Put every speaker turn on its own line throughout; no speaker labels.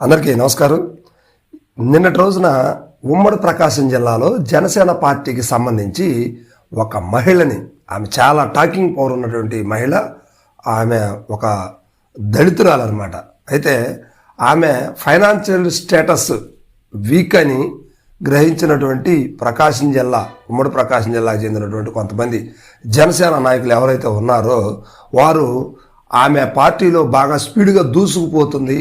అందరికీ నమస్కారం. నిన్నటి రోజున ఉమ్మడి ప్రకాశం జిల్లాలో జనసేన పార్టీకి సంబంధించి ఒక మహిళని ఆమె చాలా టాకింగ్ పవర్ ఉన్నటువంటి మహిళ ఆమె ఒక దళితురాలన్నమాట. అయితే ఆమె ఫైనాన్షియల్ స్టేటస్ వీక్ అని గ్రహించినటువంటి ప్రకాశం జిల్లా ఉమ్మడి ప్రకాశం జిల్లాకు చెందినటువంటి కొంతమంది జనసేన నాయకులు ఎవరైతే ఉన్నారో వారు ఆమె పార్టీలో బాగా స్పీడ్గా దూసుకుపోతుంది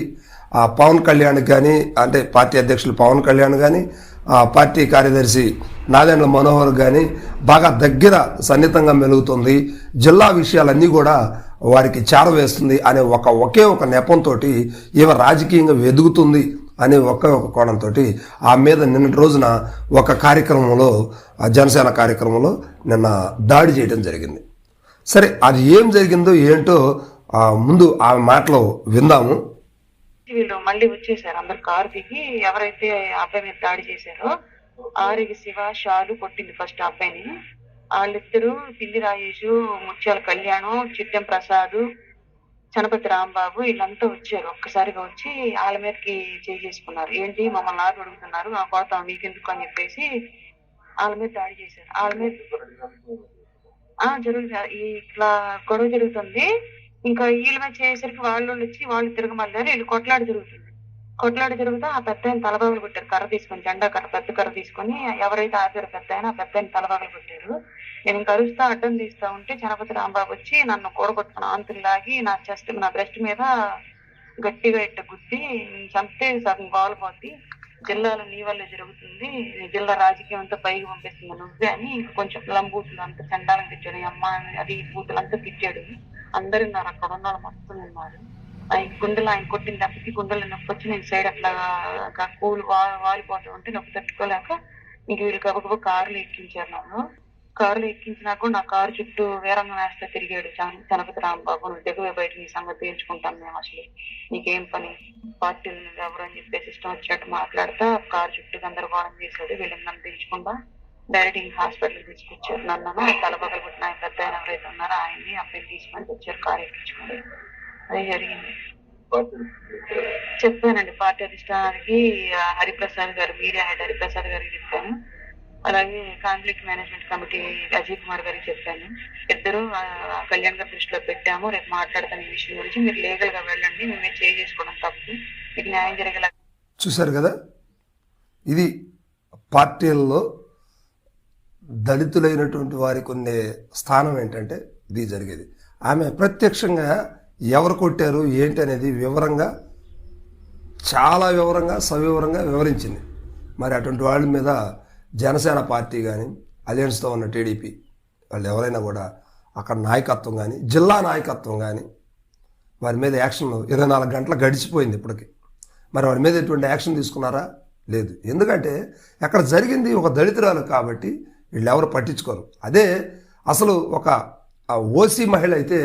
ఆ పవన్ కళ్యాణ్ కానీ అంటే పార్టీ అధ్యక్షులు పవన్ కళ్యాణ్ కానీ ఆ పార్టీ కార్యదర్శి నాదెండ్ల మనోహర్ కానీ బాగా దగ్గర సన్నిహితంగా మెలుగుతుంది. జిల్లా విషయాలన్నీ కూడా వారికి చేరవేస్తుంది అనే ఒక ఒకే ఒక నెపంతో ఈమె రాజకీయంగా వెదుగుతుంది అనే ఒకే ఒక కోణంతో ఆ మీద నిన్నటి రోజున ఒక కార్యక్రమంలో ఆ జనసేన కార్యక్రమంలో నిన్న దాడి చేయడం జరిగింది. సరే అది ఏం జరిగిందో ఏంటో ముందు ఆ మాటలో విందాము.
వీళ్ళు మళ్ళీ వచ్చేసారు. అందరు కారు దిగి ఎవరైతే అబ్బాయి మీద దాడి చేశారో ఆరికి శివ షాలు కొట్టింది ఫస్ట్ అబ్బాయిని. వాళ్ళిద్దరు పిల్లి రాజేష్ ముత్యాల కళ్యాణం చిట్టెం ప్రసాద్ చనపతి రాంబాబు వీళ్ళంతా వచ్చారు. ఒక్కసారిగా వచ్చి వాళ్ళ మీదకి చేసుకున్నారు. ఏంటి? మమ్మల్ని ఆరు అడుగుతున్నారు. ఆ కోత మీకెందుకు అని చెప్పేసి వాళ్ళ మీద దాడి చేశారు. వాళ్ళ మీద ఆ జరుగుతుంది. ఇట్లా గొడవ జరుగుతుంది. ఇంకా వీళ్ళ మీద చేసేసరికి వాళ్ళు వచ్చి వాళ్ళు తిరగమన్నారు. వీళ్ళు కొట్లాడి జరుగుతుంది కొట్లాడి జరుగుతా ఆ పెద్ద ఆయన తలబాగులు కొట్టారు. కర్ర తీసుకొని జెండా కర్ర పెద్ద కర్ర తీసుకొని ఎవరైతే ఆపారో పెద్ద ఆయన ఆ పెద్ద ఆయన తలబాగులు కొట్టారు. నేను కరుస్తా అడ్డం తీస్తా ఉంటే చనపతి రాంబాబు వచ్చి నన్ను కూడగొట్టుకున్న ఆంతులు లాగి నా చెస్ట్ నా బ్రెస్ట్ మీద గట్టిగా ఇట్ట గుద్ది చంపితే సగం గోలపోద్ది జిల్లాలో నీ వల్ల జరుగుతుంది. జిల్లా రాజకీయం అంతా పైకి పంపిస్తుంది నువ్వే అని ఇంకా కొంచెం లంబూతులు అంతా చండాలం తెచ్చాడు. అమ్మ అది బూతులు అంతా తిట్టాడు. అందరు ఉన్నారు అక్కడ ఉన్న వాళ్ళు ఉన్నారు. ఆయన గుండెలు ఆయన కొట్టిన దెబ్బకి గుండెలు నొప్పి వచ్చి నేను సైడ్ అట్లా కూలు వా- వాలిపోతూ ఉంటే నొప్పి తట్టుకోలేక ఇంక వీళ్ళు గబగబ కారులో ఎక్కించారు నన్ను. కారులో ఎక్కించినాక నా కారు చుట్టూ వేరంగా వేస్తే తిరిగాడు చనపతి రాంబాబు. నువ్వు దిగువే బయట నీ సంగతి తేల్చుకుంటాం మేము అసలు. నీకేం పని? పార్టీలు ఎవరు అని చెప్పేసి ఇష్టం వచ్చినట్టు మాట్లాడతా కారు చుట్టూ గందరగోళం చేశాడు వీళ్ళని నన్ను తీర్చుకుంటా డైరెక్ట్ ఇంక హాస్పిటల్ తీసుకొచ్చారు నన్ను తల పగలు పుట్టిన ఆయన పెద్ద ఆయన ఎవరైతే ఉన్నారో ఆయన్ని అబ్బాయి తీసుకొని వచ్చారు కారు ఎక్కించుకోండి అది జరిగింది. చెప్పానండి పార్టీ అధిష్టానానికి హరిప్రసాద్ గారు మీడియా హెడ్ హరిప్రసాద్ గారికి చెప్పాను. అలాగే conflict management committee Ajay Kumar గారికి చెప్పాను. ఇద్దరు కళ్యాణ్ గారి దృష్టిలో పెట్టాము రేపు మాట్లాడతాను ఈ విషయం గురించి. మీరు లీగల్గా వెళ్ళండి మేమే చేంజ్ చేసుకోవడం తప్పు. మీకు న్యాయం జరిగేలా
చూశారు కదా? ఇది పార్టీల్లో దళితులైనటువంటి వారికి ఉండే స్థానం ఏంటంటే ఇది జరిగేది. ఆమె ప్రత్యక్షంగా ఎవరు కొట్టారు ఏంటి అనేది వివరంగా చాలా వివరంగా సవివరంగా వివరించింది. మరి అటువంటి వాళ్ళ మీద జనసేన పార్టీ కానీ అలయన్స్తో ఉన్న టీడీపీ వాళ్ళు ఎవరైనా కూడా అక్కడ నాయకత్వం కానీ జిల్లా నాయకత్వం కానీ వారి మీద యాక్షన్ ఇరవై నాలుగు గంటలు గడిచిపోయింది ఇప్పటికి. మరి వారి మీద ఎటువంటి యాక్షన్ తీసుకున్నారా? లేదు. ఎందుకంటే అక్కడ జరిగింది ఒక దళితురాలు కాబట్టి వీళ్ళు ఎవరు పట్టించుకోరు. అదే అసలు ఒక ఓసీ మహిళ అయితే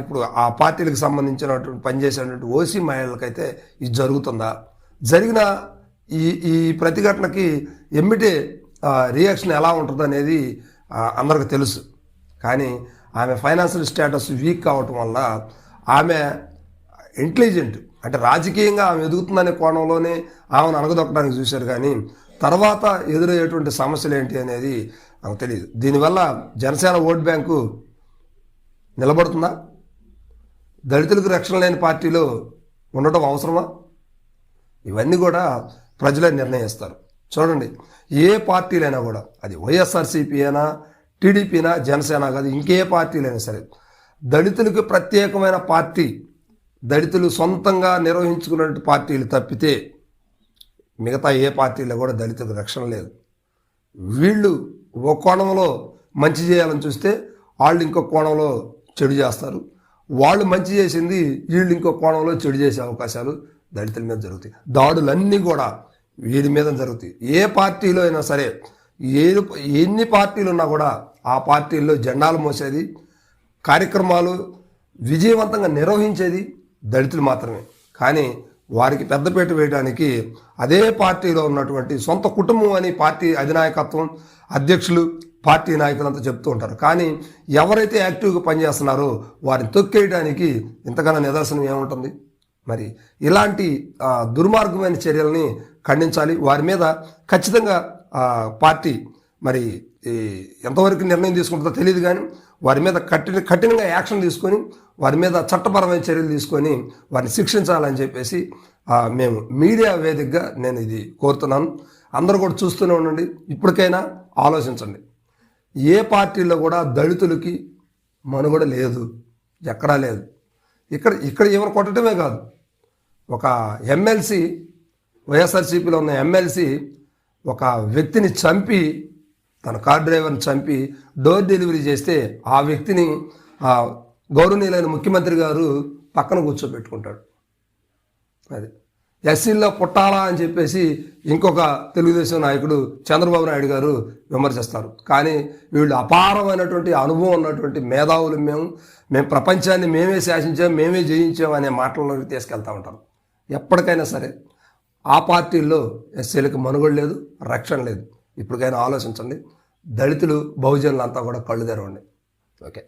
ఇప్పుడు ఆ పార్టీలకు సంబంధించినటువంటి పనిచేసేటువంటి ఓసీ మహిళలకైతే ఇది జరుగుతుందా? జరిగిన ఈ ఈ ప్రతిఘటనకి ఎమ్మిటే రియాక్షన్ ఎలా ఉంటుంది అనేది అందరికి తెలుసు. కానీ ఆమె ఫైనాన్షియల్ స్టేటస్ వీక్ కావటం వల్ల ఆమె ఇంటెలిజెంట్ అంటే రాజకీయంగా ఆమె ఎదుగుతుందనే కోణంలోనే ఆమెను అనగదొక్కడానికి చూశారు. కానీ తర్వాత ఎదురయ్యేటువంటి సమస్యలు ఏంటి అనేది నాకు తెలియదు దీనివల్ల జనసేన ఓట్ బ్యాంకు నిలబడుతుందా? దళితులకు రక్షణ లేని పార్టీలో ఉండటం అవసరమా? ఇవన్నీ కూడా ప్రజలే నిర్ణయిస్తారు. చూడండి ఏ పార్టీలైనా కూడా అది వైఎస్ఆర్సీపీ అయినా టీడీపీనా జనసేన కాదు ఇంకే పార్టీలైనా సరే దళితులకు ప్రత్యేకమైన పార్టీ దళితులు సొంతంగా నిర్వహించుకున్నటువంటి పార్టీలు తప్పితే మిగతా ఏ పార్టీలో కూడా దళితులకు రక్షణ లేదు. వీళ్ళు ఒక కోణంలో మంచి చేయాలని చూస్తే వాళ్ళు ఇంకో కోణంలో చెడు చేస్తారు. వాళ్ళు మంచి చేసింది వీళ్ళు ఇంకో కోణంలో చెడు చేసే అవకాశాలు దళితుల మీద జరుగుతాయి. దాడులన్నీ కూడా వీడి మీద జరుగుతాయి. ఏ పార్టీలో అయినా సరే ఏ ఎన్ని పార్టీలు ఉన్నా కూడా ఆ పార్టీల్లో జెండాలు మోసేది కార్యక్రమాలు విజయవంతంగా నిర్వహించేది దళితులు మాత్రమే. కానీ వారికి పెద్దపీట వేయడానికి అదే పార్టీలో ఉన్నటువంటి సొంత కుటుంబం అని పార్టీ అధినాయకత్వం అధ్యక్షులు పార్టీ నాయకులంతా చెప్తూ ఉంటారు. కానీ ఎవరైతే యాక్టివ్గా పనిచేస్తున్నారో వారిని తొక్కేయడానికి ఇంతకన్నా నిదర్శనం ఏముంటుంది? మరి ఇలాంటి దుర్మార్గమైన చర్యల్ని ఖండించాలి. వారి మీద ఖచ్చితంగా పార్టీ మరి ఈ ఎంతవరకు నిర్ణయం తీసుకుంటుందో తెలియదు కానీ వారి మీద కఠిన కఠినంగా యాక్షన్ తీసుకొని వారి మీద చట్టపరమైన చర్యలు తీసుకొని వారిని శిక్షించాలని చెప్పేసి మేము మీడియా వేదికగా నేను ఇది కోరుతున్నాను. అందరూ కూడా చూస్తూనే ఉండండి. ఇప్పటికైనా ఆలోచించండి. ఏ పార్టీలో కూడా దళితులకి మనుగడ లేదు. ఎక్కడా లేదు. ఇక్కడ ఇక్కడ ఎవరు కొట్టడమే కాదు. ఒక ఎమ్మెల్సీ వైఎస్ఆర్సీపీలో ఉన్న ఎమ్మెల్సీ ఒక వ్యక్తిని చంపి తన కార్ డ్రైవర్ని చంపి డోర్ డెలివరీ చేస్తే ఆ వ్యక్తిని ఆ గౌరవనీయులైన ముఖ్యమంత్రి గారు పక్కన కూర్చోబెట్టుకుంటాడు. అది. ఎస్సీల్లో పుట్టాలా అని చెప్పేసి ఇంకొక తెలుగుదేశం నాయకుడు చంద్రబాబు నాయుడు గారు విమర్శిస్తారు. కానీ వీళ్ళు అపారమైనటువంటి అనుభవం ఉన్నటువంటి మేధావులు మేము మేము ప్రపంచాన్ని మేమే శాసించాం మేమే జయించాం అనే మాటల్లోకి తీసుకెళ్తా ఉంటారు. ఎప్పటికైనా సరే ఆ పార్టీల్లో ఎస్సీలకు మనుగడ లేదు రక్షణ లేదు. ఇప్పటికైనా ఆలోచించండి. దళితులు బహుజనులు అంతా కూడా కళ్ళు తెరవండి. ఓకే.